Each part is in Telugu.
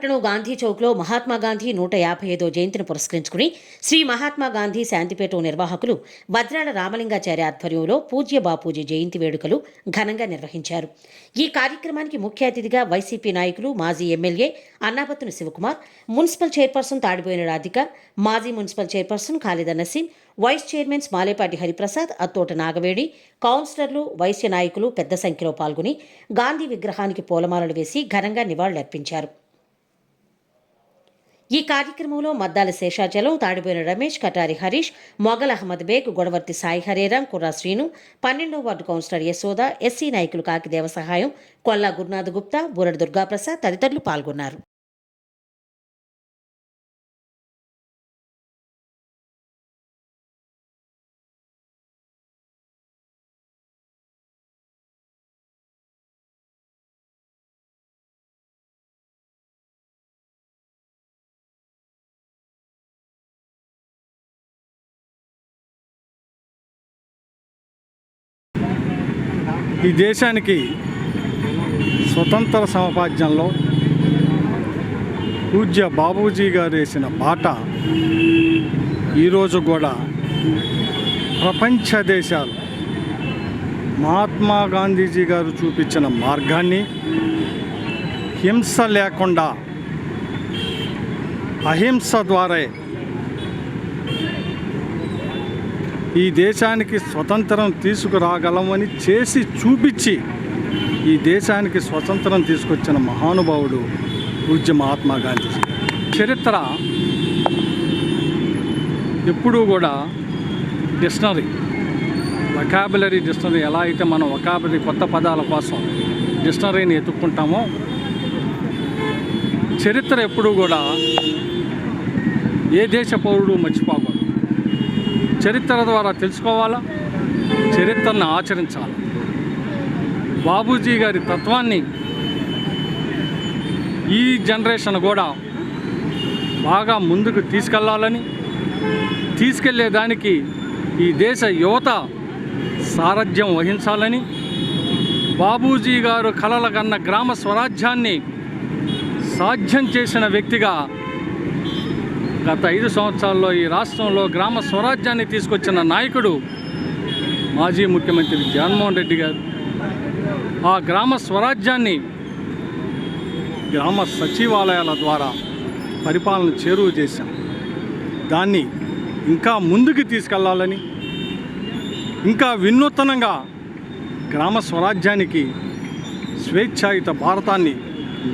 విశాఖపట్నం గాంధీ చౌక్లో మహాత్మా గాంధీ నూట యాభై ఐదో జయంతిని పురస్కరించుకుని శ్రీ మహాత్మా గాంధీ శాంతిపేట నిర్వాహకులు భద్రాల రామలింగాచార్య ఆధ్వర్యంలో పూజ్య బాపూజీ జయంతి వేడుకలు ఘనంగా నిర్వహించారు. ఈ కార్యక్రమానికి ముఖ్య అతిథిగా వైసీపీ నాయకులు మాజీ MLA అన్నాపత్తుని Sivakumar municipal chairperson తాడిపోయిన Radhika మాజీ municipal chairperson Khalida Naseem vice chairmans Malepati Hariprasad Attota నాగవేడి కౌన్సిలర్లు వైశ్య నాయకులు పెద్ద సంఖ్యలో పాల్గొని గాంధీ విగ్రహానికి పూలమాలలు వేసి ఘనంగా నివాళులర్పించారు. ఈ కార్యక్రమంలో మద్దాల శేషాచలం తాడిపోయిన రమేష్ కటారి హరీష్ మొగల్ అహ్మద్ బేగ్ గొడవర్తి సాయి హరేరాం కుర్రా శ్రీను పన్నెండవ వార్డు కౌన్సిలర్ యశోద ఎస్సీ నాయకులు కాకిదేవ సహాయం కొల్లా గురునాథ్ గుప్తా బూరడి దుర్గాప్రసాద్ తదితరులు పాల్గొన్నారు. ఈ దేశానికి స్వతంత్ర సమాపాద్యంలో పూజ్య బాబూజీ గారు వేసిన బాట ఈరోజు కూడా ప్రపంచ దేశాలు మహాత్మా గాంధీజీ గారు చూపించిన మార్గాన్ని హింస లేకుండా అహింస ద్వారా ఈ దేశానికి స్వతంత్రం తీసుకురాగలమని చేసి చూపించి ఈ దేశానికి స్వతంత్రం తీసుకొచ్చిన మహానుభావుడు పూజ్య మహాత్మా గాంధీ చరిత్ర ఎప్పుడూ కూడా డిక్షనరీ వకాబులరీ డిక్షనరీ ఎలా అయితే మనం వకాబులరీ కొత్త పదాల కోసం డిక్షనరీని ఎత్తుక్కుంటామో చరిత్ర ఎప్పుడూ కూడా ఏ దేశ పౌరుడు మర్చిపో చరిత్ర ద్వారా తెలుసుకోవాలా? చరిత్రను ఆచరించాలి? బాబూజీ గారి తత్వాన్ని ఈ జనరేషన్ కూడా బాగా ముందుకు తీసుకెళ్ళాలని తీసుకెళ్ళేదానికి ఈ దేశ యువత సారథ్యం వహించాలని బాబూజీ గారు కలల కన్న గ్రామ స్వరాజ్యాన్ని సాధ్యం చేసిన వ్యక్తిగా గత ఐదు సంవత్సరాల్లో ఈ రాష్ట్రంలో గ్రామ స్వరాజ్యాన్ని తీసుకొచ్చిన నాయకుడు మాజీ ముఖ్యమంత్రి జగన్మోహన్ రెడ్డి గారు. ఆ గ్రామ స్వరాజ్యాన్ని గ్రామ సచివాలయాల ద్వారా పరిపాలన చేరువ చేశాం. దాన్ని ఇంకా ముందుకు తీసుకెళ్ళాలని ఇంకా వినూతనంగా గ్రామ స్వరాజ్యానికి స్వేచ్ఛాయుత భారతాన్ని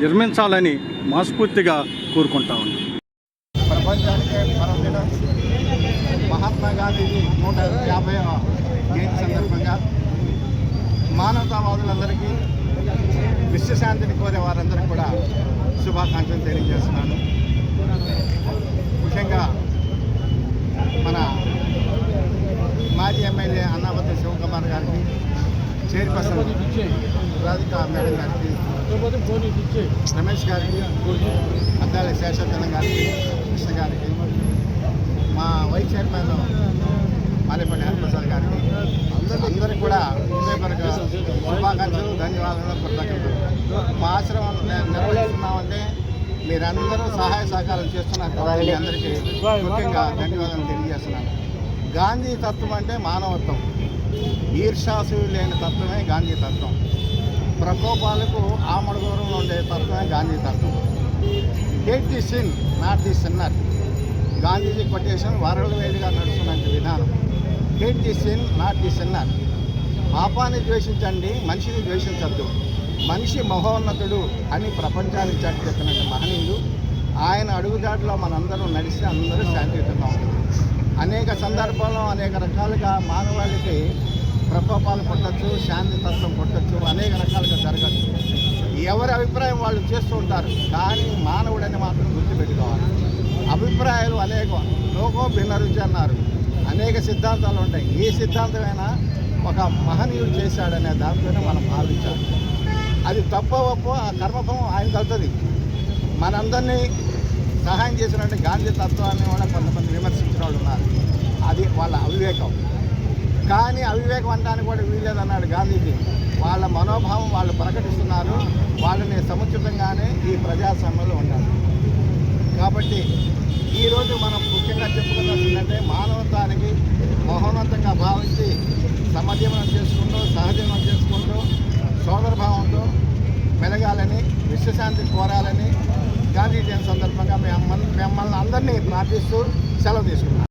నిర్మించాలని మనస్ఫూర్తిగా కోరుకుంటా ఉన్నాం. ప్రపంచానికే పర్వదినం మహాత్మా గాంధీ నూట యాభై జయంతి సందర్భంగా మానవతావాదులందరికీ విశ్వశాంతిని కోరే వారందరికీ కూడా శుభాకాంక్షలు తెలియజేస్తున్నాను. ముఖ్యంగా మన మాజీ ఎమ్మెల్యే అన్నాపతి శివకుమార్ గారికి చైర్పర్సన్ రాధికా మేడం గారికి రమేష్ గారికి అద్దాల శేషచంద్ర గారికి కృష్ణ గారికి మా వైస్ చైర్మన్ మాలేపల్లి హరిప్రసాద్ గారికి అందరికీ కూడా హృదయపూర్వక శుభాకాంక్షలు ధన్యవాదాలు కృతజ్ఞతలు. మా ఆశ్రమం నిర్వహిస్తున్నామంటే మీరందరూ సహాయ సహకారం చేస్తున్నారు కాబట్టి అందరికీ ముఖ్యంగా ధన్యవాదాలు తెలియజేస్తున్నాను. గాంధీ తత్వం అంటే మానవత్వం. ఈర్షాసు లేని తత్వమే గాంధీ తత్వం. ప్రకోపాలకు ఆమడగూరంలో ఉండే తత్వమే గాంధీ తత్వం. Hate the sin not the sinner. Gandhiji quotation world వైడ్గా నడుస్తున్న విధానం. Hate the sin not the sinner. పాపాన్ని ద్వేషించండి మనిషిని ద్వేషించద్దు. మనిషి మహోన్నతుడు అని ప్రపంచానికి చాటి చెప్పినట్టు మహనీయుడు. ఆయన అడుగుజాట్లో మనందరం నడిస్తే అందరూ శాంతియుతంగా ఉంటుంది అనేక సందర్భాల్లో అనేక రకాలుగా మానవాళికి ప్రకోపాలు పుట్టచ్చు శాంతి తత్వం పుట్టచ్చు అనేక రకాలుగా జరగచ్చు. ఎవరి అభిప్రాయం వాళ్ళు చేస్తూ ఉంటారు కానీ మానవుడని మాత్రం గుర్తుపెట్టుకోవాలి. అభిప్రాయాలు అనేక లోకో భిన్న రుచి అన్నారు. అనేక సిద్ధాంతాలు ఉంటాయి. ఏ సిద్ధాంతమైనా ఒక మహనీయుడు చేశాడనే దాంతోనే మనం భావించాలి. అది తప్ప ఒప్పో ఆ కర్మఫలం ఆయన తగ్గుతుంది మనందరినీ సహాయం చేసినట్టు గాంధీ తత్వాన్ని కూడా కొంతమంది వాళ్ళ అవివేకం. కానీ అవివేకం అనడానికి కూడా వీల్లేదన్నాడు గాంధీజీ. వాళ్ళ మనోభావం వాళ్ళు ప్రకటిస్తున్నారు. వాళ్ళని సముచితంగానే ఈ ప్రజాస్వామ్యంలో ఉండాలి. కాబట్టి ఈరోజు మనం ముఖ్యంగా చెప్పుకోవాల్సిందంటే మానవత్వానికి మహోన్నతంగా భావించి సమజీవనం చేసుకుంటూ సహజీవనం చేసుకుంటూ సోదరభావంతో మెలగాలని విశ్వశాంతి కోరాలని గాంధీ జయంతి సందర్భంగా మేము మిమ్మల్ని అందరినీ ప్రార్థిస్తూ సెలవు తీసుకున్నాం